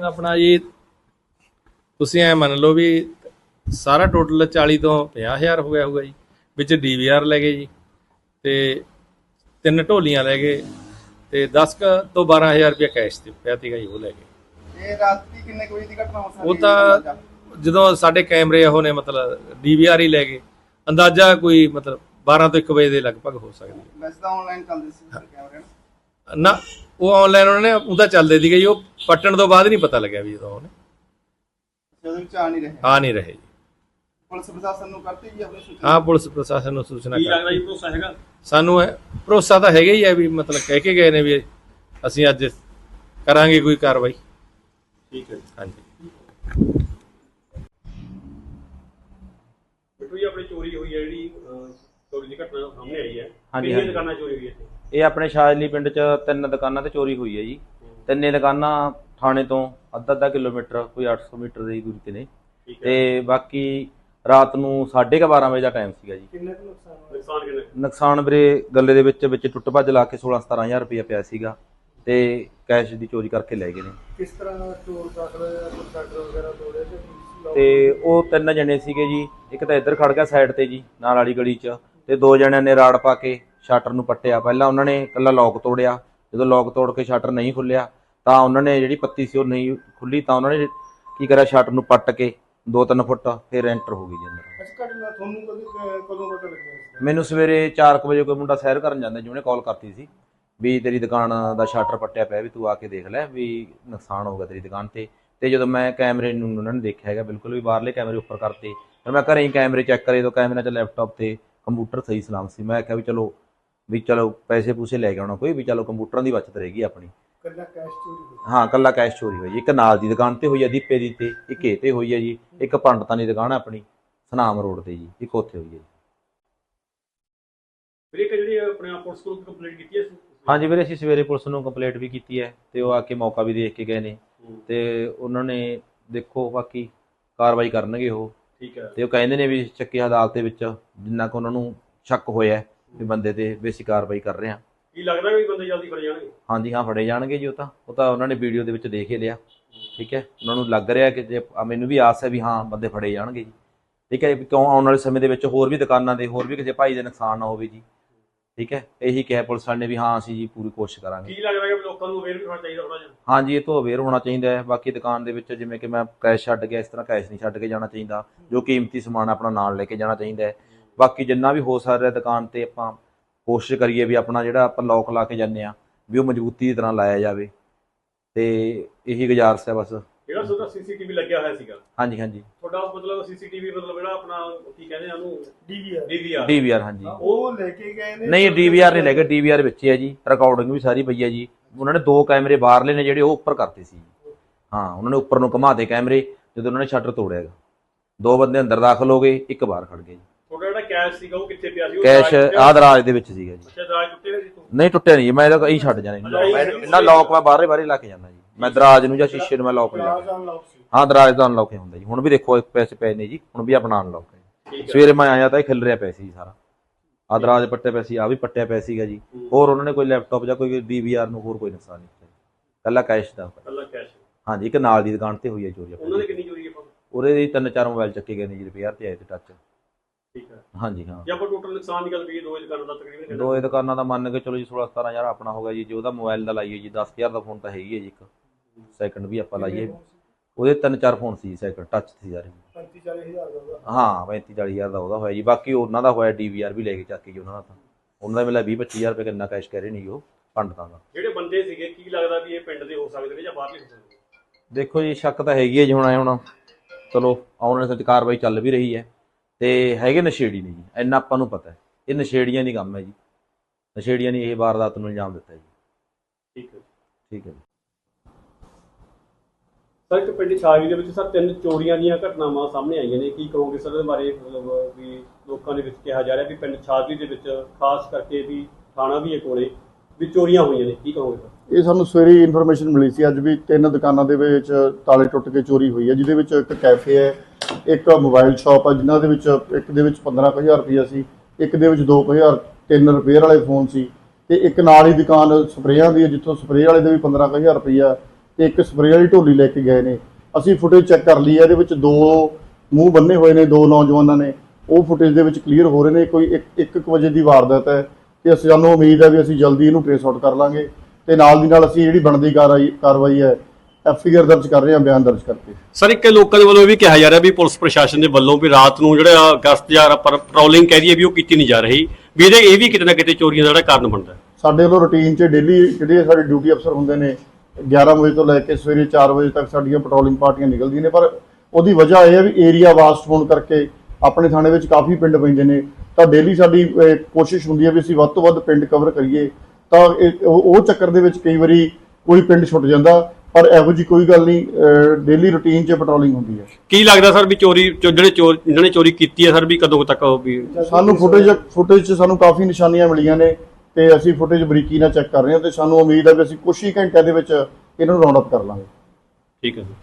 ਨੁਕਸਾਨ ਆਪਣਾ ਜੀ ਤੁਸੀਂ ਐ ਮੰਨ ਲਓ ਵੀ ਸਾਰਾ ਟੋਟਲ 40 ਤੋਂ 50000 ਹੋ ਗਿਆ ਹੋਊਗਾ ਜੀ ਵਿੱਚ ਡੀਵੀਆਰ ਲੈ ਗਏ ਜੀ ਤੇ ਤਿੰਨ ਢੋਲੀਆਂ ਲੈ ਗਏ ਤੇ 10 ਕੁ ਤੋਂ 12000 ਰੁਪਏ ਕੈਸ਼ ਤੇ ਪਿਆ ਤੀਗਾ ਜੀ ਉਹ ਲੈ ਗਏ। ਇਹ ਰਾਤੀ ਕਿੰਨੇ ਕੁ ਵਜੇ ਦੀ ਘਟਨਾ ਹੋ ਸਕਦੀ ਉਹ ਤਾਂ ਜਦੋਂ ਸਾਡੇ ਕੈਮਰੇ ਉਹ ਨੇ ਮਤਲਬ ਡੀਵੀਆਰ ਹੀ ਲੈ ਗਏ ਅੰਦਾਜ਼ਾ ਕੋਈ ਮਤਲਬ 12 ਤੋਂ 1 ਵਜੇ ਦੇ ਲਗਭਗ ਹੋ ਸਕਦੀ ਹੈ। ਵੈਸੇ ਤਾਂ ਆਨਲਾਈਨ ਚੱਲਦੇ ਸੀ ਕੈਮਰੇ ਨਾ। ਨਾ ਉਹ ਆਨਲਾਈਨ ਉਹਨਾਂ ਨੇ ਉਹਦਾ ਚੱਲਦੇ ਸੀਗੇ ਜੀ ਉਹ ਪੱਟਣ ਤੋਂ ਬਾਅਦ ਨਹੀਂ ਪਤਾ ਲੱਗਿਆ ਵੀ ਜਦੋਂ ਉਹਨੇ। ਜਦੋਂ ਵਿੱਚ ਆ ਨਹੀਂ ਰਹੇ। ਆ ਨਹੀਂ ਰਹੇ ਜੀ। ਪੁਲਿਸ ਪ੍ਰਸ਼ਾਸਨ ਨੂੰ ਕਰਤੀ ਜੀ ਆਪਣੀ ਸੂਚਨਾ? ਹਾਂ ਪੁਲਿਸ ਪ੍ਰਸ਼ਾਸਨ ਨੂੰ ਸੂਚਨਾ ਕੀ ਕਰ ਲੱਗਦਾ ਜੀ ਭਰੋਸਾ ਹੈਗਾ? ਸਾਨੂੰ ਇਹ ਭਰੋਸਾ ਤਾਂ ਹੈਗਾ ਹੀ ਹੈ ਵੀ ਮਤਲਬ ਕਹਿ ਕੇ ਗਏ ਨੇ ਵੀ ਅਸੀਂ ਅੱਜ ਕਰਾਂਗੇ ਕੋਈ ਕਾਰਵਾਈ। ਠੀਕ ਹੈ ਜੀ। ਹਾਂਜੀ। ਬਿੱਟੂ ਜੀ ਆਪਣੀ ਚੋਰੀ ਹੋਈ ਹੈ ਜਿਹੜੀ ਅਹ, ਚੋਰੀ ਦੀ ਘਟਨਾ ਸਾਹਮਣੇ ਆਈ ਹੈ। ਹਾਂਜੀ, ਕਿੰਨੀਆਂ ਹਾਂਜੀ। ਦੁਕਾਨਾਂ ਚੋਰੀ ਹੋਈ ਹੈ ਇੱਥੇ? ਇਹ ਆਪਣੇ ਸ਼ਾਜਲੀ ਪਿੰਡ 'ਚ ਤਿੰਨ ਦੁਕਾਨਾਂ ਤੇ ਚੋਰੀ ਹੋਈ ਹੈ ਜੀ। ਤਿੰਨੇ ਦੁਕਾਨਾਂ ਥਾਣੇ ਤੋਂ ਅੱਧਾ ਅੱਧਾ ਕਿਲੋਮੀਟਰ ਕੋਈ 800 ਮੀਟਰ ਦੀ ਦੂਰੀ ਤੇ ਨੇ। ਠੀਕ ਹੈ। ਤੇ ਬਾਕੀ ਰਾਤ ਨੂੰ 12:30 ਵਜੇ ਦਾ ਟਾਈਮ ਸੀਗਾ ਜੀ। ਕਿੰਨੇ ਕੁ ਨੁਕਸਾਨ ਹੋਇਆ? ਨੁਕਸਾਨ ਕਿੰਨਾ ਕੁ? ਨੁਕਸਾਨ ਵੀਰੇ ਗੱਲੇ ਦੇ ਵਿੱਚ ਵਿੱਚ ਟੁੱਟ ਭੱਜ ਲਾ ਕੇ 16-17000 ਰੁਪਇਆ ਪਿਆ ਸੀਗਾ ਤੇ ਕੈਸ਼ ਦੀ ਚੋਰੀ ਕਰਕੇ ਲੈ ਗਏ ਨੇ। ਕਿਸ ਤਰ੍ਹਾਂ ਚੋਰ ਦਾਖਲ ਹੋਇਆ? ਕੋਈ ਸ਼ਟਰ ਵਗੈਰਾ ਤੋੜੇ ਤੇ ਤੇ ਉਹ ਤਿੰਨ ਜਣੇ ਸੀਗੇ ਜੀ। ਇੱਕ ਤਾਂ ਇੱਧਰ ਖੜ ਗਿਆ ਸਾਈਡ ਤੇ ਜੀ ਨਾਲ ਵਾਲੀ ਗਲੀ 'ਚ। ਤੇ ਦੋ ਜਣਿਆਂ ਨੇ ਰਾੜ ਪਾ ਕੇ ਸ਼ਟਰ ਨੂੰ ਪੱਟਿਆ। ਪਹਿਲਾਂ ਉਹਨਾਂ ਨੇ ਇਕੱਲਾ ਲੌਕ ਤੋੜਿਆ। ਜਦੋਂ ਲੌਕ ਤੋੜ ਕੇ ਸ਼ਟਰ ਨਹੀਂ ਖੁੱਲਿਆ ਤਾਂ ਉਹਨਾਂ ਨੇ ਜਿਹੜੀ ਪੱਤੀ ਸੀ ਉਹ ਨਹੀਂ ਖੁੱਲੀ ਤਾਂ ਉਹਨਾਂ ਨੇ ਕੀ ਕਰਿਆ? ਸ਼ਟਰ ਨੂੰ ਪੱਟ ਕੇ 2-3 ਫੁੱਟ ਫਿਰ ਐਂਟਰ ਹੋ ਗਈ ਜੀ ਅੰਦਰ। ਅੱਛਾ ਘਟਨਾ ਤੁਹਾਨੂੰ ਕਦੋਂ ਕਦੋਂ ਪਤਾ ਲੱਗਿਆ ਇਸ ਮੈਨੂੰ ਸਵੇਰੇ 4 ਵਜੇ ਕੋਈ ਮੁੰਡਾ ਸੈਰ ਕਰਨ ਜਾਂਦਾ ਜਿਹਨੇ ਕਾਲ ਕਰਤੀ ਸੀ ਵੀ ਤੇਰੀ ਦੁਕਾਨ ਦਾ ਸ਼ਟਰ ਪੱਟਿਆ ਪਿਆ ਵੀ ਤੂੰ ਆ ਕੇ ਦੇਖ ਲੈ ਵੀ ਨੁਕਸਾਨ ਹੋ ਗਿਆ ਤੇਰੀ ਦੁਕਾਨ ਤੇ। ਤੇ ਜਦੋਂ ਮੈਂ ਕੈਮਰੇ ਨੂੰ ਉਹਨਾਂ ਨੇ ਦੇਖਿਆ ਹੈਗਾ ਬਿਲਕੁਲ ਵੀ ਬਾਹਰਲੇ ਕੈਮਰੇ ਉੱਪਰ ਕਰਤੇ। ਫਿਰ ਮੈਂ ਘਰੇ ਹੀ ਕੈਮਰੇ ਚੈੱਕ ਕਰੇ ਤਾਂ ਕੈਮਰਾ 'ਚ ਲੈਪਟਾਪ ਤੇ। ਕੰਪਿਊਟਰ ਸਹੀ ਸਲਾਮ ਸੀ। ਮੈਂ ਕਿਹਾ ਵੀ ਚਲੋ ਵੀ ਚਲੋ ਪੈਸੇ ਪੂਸੇ ਲੈ ਕੇ ਆਉਣਾ ਕੋਈ ਵੀ ਚਲੋ ਕੰਪਿਊਟਰਾਂ ਦੀ ਬਚਤ ਰਹੇਗੀ ਆਪਣੀ। ਕੱਲਾ ਕੈਸ਼ ਚੋਰੀ ਹੋਈ। ਹਾਂ ਕੱਲਾ ਕੈਸ਼ ਚੋਰੀ ਹੋਈ ਇੱਕ ਨਾਲ ਦੀ ਦੁਕਾਨ ਤੇ ਹੋਈ ਹੈ ਦੀਪੇ ਦੀ ਤੇ ਇੱਕ ਇਹ ਤੇ ਹੋਈ ਹੈ ਜੀ। ਇੱਕ ਪੰਡਤਾਂ ਦੀ ਦੁਕਾਨ ਹੈ ਆਪਣੀ ਸਨਾਮ ਰੋਡ ਤੇ ਜੀ। ਇੱਕ ਉੱਥੇ ਹੋਈ ਹੈ ਜੀ। ਵੀਰੇ ਇੱਕ ਜਿਹੜੀ ਆਪਣੇ ਆਪ ਪੁਲਿਸ ਕੋਲ ਕੰਪਲੇਂਟ ਕੀਤੀ ਹੈ ਹਾਂਜੀ ਵੀਰੇ ਅਸੀਂ ਸਵੇਰੇ ਪੁਲਿਸ ਨੂੰ ਕੰਪਲੇਂਟ ਵੀ ਕੀਤੀ ਹੈ ਤੇ ਉਹ ਆ ਕੇ ਮੌਕਾ ਵੀ ਦੇਖ ਕੇ ਗਏ ਨੇ। ਤੇ ਉਹਨਾਂ ਨੇ ਦੇਖੋ ਬਾਕੀ ਕਾਰਵਾਈ ਕਰਨਗੇ ਉਹ। ਠੀਕ ਹੈ। ਤੇ ਉਹ ਕਹਿੰਦੇ ਨੇ ਵੀ ਚੱਕੀ ਅਦਾਲਤ ਦੇ ਵਿੱਚ ਜਿੰਨਾ ਕੁ ਉਹਨਾਂ ਨੂੰ ਸ਼ੱਕ ਹੋਇਆ ਵੀ ਬੰਦੇ ਤੇ ਅਸੀਂ ਕਾਰਵਾਈ ਕਰ ਰਹੇ। ਹਾਂ ਕੀ ਲੱਗਦਾ ਵੀ ਬੰਦੇ ਜਲਦੀ ਫੜੇ ਜਾਣਗੇ? ਹਾਂਜੀ ਹਾਂ ਫੜੇ ਜਾਣਗੇ ਜੀ ਉਹ ਤਾਂ। ਉਹ ਤਾਂ ਉਹਨਾਂ ਨੇ ਵੀਡੀਓ ਦੇ ਵਿੱਚ ਦੇਖ ਹੀ ਲਿਆ। ਠੀਕ ਹੈ ਉਹਨਾਂ ਨੂੰ ਲੱਗ ਰਿਹਾ ਕਿ ਜੇ ਆ ਮੈਨੂੰ ਵੀ ਆਸ ਹੈ ਵੀ ਹਾਂ ਬੰਦੇ ਫੜੇ ਜਾਣਗੇ ਜੀ। ਠੀਕ ਹੈ ਕਿਉਂ ਆਉਣ ਵਾਲੇ ਸਮੇਂ ਦੇ ਵਿੱਚ ਹੋਰ ਵੀ ਦੁਕਾਨਾਂ ਦੇ ਹੋਰ ਵੀ ਕਿਸੇ ਭਾਈ ਦੇ ਨੁਕਸਾਨ ਨਾ ਹੋਵੇ ਜੀ। ਠੀਕ ਹੈ? ਇਹੀ ਕਿਹਾ ਪੁਲਿਸ ਵਾਲੇ ਨੇ ਵੀ ਹਾਂ ਅਸੀਂ ਜੀ ਪੂਰੀ ਕੋਸ਼ਿਸ਼ ਕਰਾਂਗੇ। ਕੀ ਲੱਗਦਾ ਕਿ ਲੋਕਾਂ ਨੂੰ ਅਵੇਅਰ ਹੋਣਾ ਚਾਹੀਦਾ ਥੋੜਾ ਜਿਹਾ? ਹਾਂਜੀ ਇਹ ਤੋਂ ਅਵੇਅਰ ਹੋਣਾ ਚਾਹੀਦਾ ਹੈ। ਬਾਕੀ ਦੁਕਾਨ ਦੇ ਵਿੱਚ ਜਿਵੇਂ ਕਿ ਮੈਂ ਕੈਸ਼ ਛੱਡ ਗਿਆ ਇਸ ਤਰ੍ਹਾਂ ਕੈਸ਼ ਨਹੀਂ ਛੱਡ ਕੇ ਜਾਣਾ ਚਾਹੀਦਾ ਜੋ ਕੀਮਤੀ ਸਮਾਨ ਆਪਣਾ ਨਾਲ ਲੈ ਕੇ ਜਾਣਾ ਚਾਹੀਦਾ ਹੈ। ਬਾਕੀ ਜਿੰਨਾ ਵੀ ਹੋ ਸਕਦਾ ਦੁਕਾਨ ਤੇ ਆਪਾਂ ਕੋਸ਼ਿਸ਼ ਕਰੀਏ ਵੀ ਆਪਣਾ ਜਿਹੜਾ ਆਪਾਂ ਲੋਕ ਲਾ ਕੇ ਜਾਂਦੇ ਆ ਵੀ ਉਹ ਮਜ਼ਬੂਤੀ ਦੀ ਤਰ੍ਹਾਂ ਲਾਇਆ ਜਾਵੇ। ਤੇ ਇਹੀ ਗੁਜ਼ਾਰਿਸ਼ ਹੈ ਬਸ। ਜਿਹੜਾ ਤੁਹਾਡਾ ਸੀਸੀਟੀਵੀ ਲੱਗਿਆ ਹੋਇਆ ਸੀਗਾ। ਹਾਂਜੀ ਹਾਂਜੀ। ਤੁਹਾਡਾ ਮਤਲਬ ਸੀਸੀਟੀਵੀ ਮਤਲਬ ਜਿਹੜਾ ਆਪਣਾ ਕੀ ਕਹਿੰਦੇ ਆ ਉਹਨੂੰ? ਡੀਵੀਆਰ ਡੀਵੀਆਰ ਡੀਵੀਆਰ ਹਾਂਜੀ। ਉਹ ਲੈ ਕੇ ਗਏ ਨੇ ਨਹੀਂ ਡੀਵੀਆਰ ਨਹੀਂ ਲੈ ਕੇ ਡੀਵੀਆਰ ਵਿੱਚ ਹੀ ਹੈ ਜੀ। ਰਿਕਾਰਡਿੰਗ ਵੀ ਸਾਰੀ ਪਈ ਹੈ ਜੀ। ਉਹਨਾਂ ਨੇ ਦੋ ਕੈਮਰੇ ਬਾਹਰਲੇ ਨੇ ਜਿਹੜੇ ਉਹ ਉੱਪਰ ਕਰਤੇ ਸੀ ਹਾਂ ਉਹਨਾਂ ਨੇ ਉੱਪਰ ਨੂੰ ਘੁਮਾਤੇ ਕੈਮਰੇ ਜਦੋਂ ਉਹਨਾਂ ਨੇ ਸ਼ਟਰ ਤੋੜਿਆ ਗਾ। ਦੋ ਬੰਦੇ ਅੰਦਰ ਦਾਖਲ ਹੋ ਗਏ ਇੱਕ ਬਾਹਰ ਖੜ ਗਏ ਜੀ। ਤੁਹਾਡਾ ਜਿਹੜਾ ਕੈਸ਼ ਸੀਗਾ ਉਹ ਕਿੱਥੇ ਪਿਆ ਸੀ? ਉਹ ਕੈਸ਼? ਆਹ ਦਰਾਜ ਦੇ ਵਿੱਚ ਸੀਗਾ ਜੀ। ਅੱਛਾ ਦਰਾਜ ਟੁੱਟੇ ਹੋਏ ਸੀ ਤੂੰ? ਨਹੀਂ ਟੁੱਟਿਆ ਨਹੀਂ ਜੀ, ਮੈਂ ਇਹਦਾ ਇਹੀ ਛੱਡ ਜਾਣਾ ਇਹਨਾਂ ਲੋਕ ਮੈਂ ਬਾਹਰੇ ਬਾਹਰੇ ਲਾ ਕੇ ਜਾਂਦਾ ਜੀ। ਮੈਂ ਦਰਾਜ ਨੂੰ ਜਾਂ ਸ਼ੀਸ਼ੇ ਨੂੰ ਮੈਂ ਲੋਕ ਨਹੀਂ ਲਾਉਂਦਾ ਅਨਲੌਕ ਸੀ। ਹਾਂ ਦਰਾਜ ਦਾ ਅਨਲੌਕ ਹੁੰਦਾ ਜੀ। ਹੁਣ ਵੀ ਦੇਖੋ ਇੱਕ ਪੈਸੇ ਪਏ ਨੇ ਜੀ। ਹੁਣ ਵੀ ਆਪਣਾ ਅਨਲੌਕ ਹੈ ਹੈ। ਸਵੇਰੇ ਮੈਂ ਆਇਆ ਤਾਂ ਇਹ ਖਿਲ ਰਿਹਾ ਪਿਆ ਸੀ ਜੀ ਸਾਰਾ। ਆਹ ਦਰਾਜ ਪੱਟੇ ਪਏ ਸੀ ਆ ਵੀ ਪੱਟਿਆ ਪਿਆ ਸੀਗਾ ਜੀ। ਹੋਰ ਉਹਨਾਂ ਨੇ ਕੋਈ ਲੈਪਟਾਪ ਜਾਂ ਕੋਈ ਡੀਵੀਆਰ ਨੂੰ ਹੋਰ ਕੋਈ ਨੁਕਸਾਨ ਨਹੀਂ ਕੀਤਾ ਕੱਲਾ ਕੈਸ਼ ਦਾ। ਕੱਲਾ ਕੈਸ਼ ਹਾਂਜੀ ਇੱਕ ਨਾਲ ਦੀ ਦੁਕਾਨ ਤੇ ਹੋਈ ਹੈ ਚੋਰੀ ਉਹਨਾਂ ਨੇ ਕਿੰਨੀ ਚੋਰੀ ਹੈ ਉਹਦੇ ਦੀ ਤਿੰਨ ਚਾਰ ਮੋਬਾਈਲ ਚੱਕੇ ਗਏ ਨੇ ਜੀ ਰਿਪੇਅਰ ਤੇ ਆਏ ਤੇ ਟੱਚ ਠੀਕ ਹੈ। ਹਾਂਜੀ ਹਾਂ। ਜੇ ਆਪਾਂ ਟੋਟਲ ਨੁਕਸਾਨ ਦੀ ਗੱਲ ਕਰੀਏ ਦੋ ਦੁਕਾਨਾਂ ਦਾ ਤਕਰੀਬਨ ਕਿੰਨਾ? ਦੋ ਇਹ ਦੁਕਾਨਾਂ ਦਾ ਮੰਨ ਕੇ ਚਲੋ ਜੀ 16 17000 ਆਪਣਾ ਹੋਗਾ ਜੀ। ਜੇ ਉਹਦਾ ਮੋਬਾਈਲ ਦਾ ਲਾਈਏ ਜੀ 10000 ਦਾ ਫੋਨ ਤਾਂ ਹੈਗੀ ਹੈ ਜੀ ਇੱਕ। ਸੈਕਿੰਡ ਵੀ ਆਪਾਂ ਲਾਈਏ। ਉਹਦੇ ਤਿੰਨ ਚਾਰ ਫੋਨ ਸੀ ਸੈਕਿੰਡ ਟੱਚ ਸੀ ਸਾਰੇ 35 40000 ਦਾ ਉਹਦਾ। ਹਾਂ 35 40000 ਦਾ ਉਹਦਾ ਹੋਇਆ ਜੀ। ਬਾਕੀ ਉਹਨਾਂ ਦਾ ਹੋਇਆ ਡੀਵੀਆਰ ਵੀ ਲੈ ਕੇ ਚੱਕ ਕੇ ਜੀ ਉਹਨਾਂ ਦਾ ਤਾਂ। ਉਹਨਾਂ ਦਾ ਮਿਲਿਆ 20 25000 ਰੁਪਏ ਕਿੰਨਾ ਕੈਸ਼ ਕਹਿ ਰਹੇ ਨਹੀਂ ਉਹ ਪੰਡਤਾਂ ਦਾ। ਜਿਹੜੇ ਬੰਦੇ ਸੀਗੇ ਕੀ ਲੱਗਦਾ ਵੀ ਇਹ ਪਿੰਡ ਦੇ ਹੋ ਸਕਦੇ ਨੇ ਜਾਂ ਬਾਹਰਲੇ ਹੋ ਸਕਦੇ ਨੇ? ਦੇਖੋ ਜੀ ਸ਼ੱਕ ਤਾਂ ਹੈਗੀ ਹੈ ਜੀ ਹੁਣ ਆਏ ਹੁਣ ਚਲੋ ਆਉਣ ਵਾਲੇ ਸਮੇਂ 'ਚ ਕਾਰਵਾਈ ਚੱਲ ਵੀ ਰਹੀ ਹੈ। ਤੇ ਹੈਗੇ ਨਸ਼ੇੜੀ ਨੇ ਜੀ ਇੰਨਾ ਆਪਾਂ ਨੂੰ ਪਤਾ ਹੈ। ਇਹ ਨਸ਼ੇੜੀਆਂ ਦੀ ਕੰਮ ਹੈ ਜੀ। ਨਸ਼ੇੜੀਆਂ ਨੇ ਇਹ ਵਾਰਦਾਤ ਨੂੰ ਅੰਜਾਮ ਦਿੱਤਾ ਜੀ। ਠੀਕ ਹੈ ਠੀਕ ਹੈ ਜੀ। ਸਰ, ਇੱਕ ਪਿੰਡ ਛਾਵੀ ਦੇ ਵਿੱਚ ਸਰ, ਤਿੰਨ ਚੋਰੀਆਂ ਦੀਆਂ ਘਟਨਾਵਾਂ ਸਾਹਮਣੇ ਆਈਆਂ ਨੇ। ਕੀ ਕਹੋਗੇ ਸਰ ਇਹਦੇ ਬਾਰੇ? ਮਤਲਬ ਵੀ ਲੋਕਾਂ ਦੇ ਵਿੱਚ ਕਿਹਾ ਜਾ ਰਿਹਾ ਵੀ ਪਿੰਡ ਛਾਵੀ ਦੇ ਵਿੱਚ ਖਾਸ ਕਰਕੇ ਵੀ ਥਾਣਾ ਵੀ ਹੈ ਕੋਲੇ ਵੀ ਚੋਰੀਆਂ ਹੋਈਆਂ ਨੇ। ਕੀ ਕਹੋਗੇ ਸਰ? ਇਹ ਸਾਨੂੰ ਸਵੇਰੇ ਇਨਫੋਰਮੇਸ਼ਨ ਮਿਲੀ ਸੀ। ਅੱਜ ਵੀ ਤਿੰਨ ਦੁਕਾਨਾਂ ਦੇ ਵਿੱਚ ਤਾਲੇ ਟੁੱਟ ਕੇ ਚੋਰੀ ਹੋਈ ਹੈ, ਜਿਹਦੇ ਵਿੱਚ ਇੱਕ ਕੈਫੇ ਹੈ, ਇੱਕ ਮੋਬਾਈਲ ਸ਼ਾਪ ਹੈ, ਜਿਨ੍ਹਾਂ ਦੇ ਵਿੱਚ ਇੱਕ ਦੇ ਵਿੱਚ 15000 ਰੁਪਈਆ ਸੀ, ਇੱਕ ਦੇ ਵਿੱਚ 2000 ਤਿੰਨ ਰਿਪੇਅਰ ਵਾਲੇ ਫੋਨ ਸੀ ਤੇ ਇੱਕ ਨਾਲ ਹੀ ਦੁਕਾਨ ਸਪਰੇਆਂ ਦੀ ਹੈ, ਜਿੱਥੋਂ ਸਪਰੇਅ ਵਾਲੇ ਦੇ ਵੀ 15000 ਰੁਪਈਆ ਤੇ ਇੱਕ ਸਪਰੇਅ ਵਾਲੀ ਢੋਲੀ ਲੈ ਕੇ ਗਏ ਨੇ। ਅਸੀਂ ਫੁਟੇਜ ਚੈੱਕ ਕਰ ਲਈ ਹੈ ਇਹਦੇ ਵਿੱਚ ਦੋ ਮੂੰਹ ਬੰਨੇ ਹੋਏ ਨੇ ਦੋ ਨੌਜਵਾਨਾਂ ਨੇ। ਉਹ ਫੁਟੇਜ ਦੇ ਵਿੱਚ ਕਲੀਅਰ ਹੋ ਰਹੇ ਨੇ ਕੋਈ 1 ਵਜੇ ਦੀ ਵਾਰਦਾਤ ਹੈ ਤੇ ਅਸੀਂ ਸਾਨੂੰ ਉਮੀਦ ਹੈ ਵੀ ਅਸੀਂ ਜਲਦੀ ਇਹਨੂੰ ਟ੍ਰੇਸ ਆਊਟ ਕਰ ਲਾਂਗੇ ਤੇ ਨਾਲ ਦੀ ਨਾਲ ਅਸੀਂ ਜਿਹੜੀ ਬਣਦੀ ਕਾਰਵਾਈ ਹੈ ਐਫ ਆਈ ਆਰ ਦਰਜ ਕਰ ਰਹੇ ਹਾਂ ਬਿਆਨ ਦਰਜ ਕਰਕੇ। ਸਰ ਇੱਕ ਲੋਕਾਂ ਦੇ ਵੱਲੋਂ ਇਹ ਵੀ ਕਿਹਾ ਜਾ ਰਿਹਾ ਵੀ ਪੁਲਿਸ ਪ੍ਰਸ਼ਾਸਨ ਦੇ ਵੱਲੋਂ ਵੀ ਰਾਤ ਨੂੰ ਜਿਹੜਾ ਗਸ਼ਤ ਜਾਂ ਪਰ ਪੈਟਰੋਲਿੰਗ ਕਹਿ ਦਈਏ ਵੀ ਉਹ ਕੀਤੀ ਨਹੀਂ ਜਾ ਰਹੀ। ਵੀ ਇਹਦੇ ਇਹ ਵੀ ਕਿਤੇ ਨਾ ਕਿਤੇ ਚੋਰੀਆਂ ਦਾ ਜਿਹੜਾ ਕਾਰਨ ਬਣਦਾ ਹੈ। ਸਾਡੇ ਵੱਲੋਂ ਰੁਟੀਨ 'ਚ ਡੇਲੀ ਜਿਹੜੇ ਸਾਡੇ ਡਿਊਟੀ ਅਫਸਰ ਹੁੰਦੇ ਨੇ 11 ਵਜੇ ਤੋਂ ਲੈ ਕੇ ਸਵੇਰੇ 4 ਵਜੇ ਤੱਕ ਸਾਡੀਆਂ ਪੈਟਰੋਲਿੰਗ ਪਾਰਟੀਆਂ ਨਿਕਲਦੀਆਂ ਨੇ ਪਰ ਉਹਦੀ ਵਜ੍ਹਾ ਇਹ ਹੈ ਵੀ ਏਰੀਆ ਵਾਸਟ ਹੋਣ ਕਰਕੇ ਆਪਣੇ ਥਾਣੇ ਵਿੱਚ ਕਾਫੀ ਪਿੰਡ ਪੈਂਦੇ ਨੇ। ਤਾਂ ਡੇਲੀ ਸਾਡੀ ਕੋਸ਼ਿਸ਼ ਹੁੰਦੀ ਹੈ ਵੀ ਅਸੀਂ ਵੱਧ ਤੋਂ ਵੱਧ ਪਿੰਡ ਕਵਰ ਕਰੀਏ। ਤਾਂ ਉਹ ਚੱਕਰ ਦੇ ਵਿੱਚ ਕਈ ਵਾਰੀ ਕੋਈ ਪਿੰਡ ਛੁੱਟ ਜਾਂਦਾ ਪਰ ਇਹੋ ਜੀ ਕੋਈ ਗੱਲ ਨਹੀਂ ਡੇਲੀ ਰੁਟੀਨ 'ਚ ਪੈਟਰੋਲਿੰਗ ਹੁੰਦੀ ਹੈ। ਕੀ ਲੱਗਦਾ ਸਰ ਵੀ ਚੋਰੀ ਜਿਹੜੇ ਚੋਰ ਜਿਹਨਾਂ ਨੇ ਚੋਰੀ ਕੀਤੀ ਹੈ ਸਰ ਵੀ ਕਦੋਂ ਤੱਕ ਵੀ ਸਾਨੂੰ ਫੁਟੇਜ ਫੁਟੇਜ 'ਚ ਸਾਨੂੰ ਕਾਫੀ ਨਿਸ਼ਾਨੀਆਂ ਮਿਲੀਆਂ ਨੇ। ਤੇ ਅਸੀਂ ਫੁਟੇਜ ਬਰੀਕੀ ਨਾਲ ਚੈੱਕ ਕਰ ਰਹੇ ਹਾਂ ਤੇ ਸਾਨੂੰ ਉਮੀਦ ਹੈ ਵੀ ਅਸੀਂ ਕੁਝ ਹੀ ਘੰਟਿਆਂ ਦੇ ਵਿੱਚ ਇਹਨਾਂ ਨੂੰ ਰਾਉਂਡ ਅਪ ਕਰ ਲਾਂਗੇ। ਠੀਕ ਹੈ ਜੀ।